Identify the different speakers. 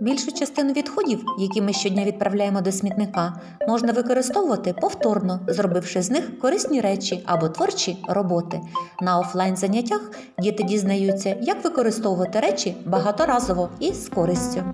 Speaker 1: більшу частину відходів, які ми щодня відправляємо до смітника, можна використовувати повторно, зробивши з них корисні речі або творчі роботи. На офлайн заняттях діти дізнаються, як використовувати речі багаторазово і з користю.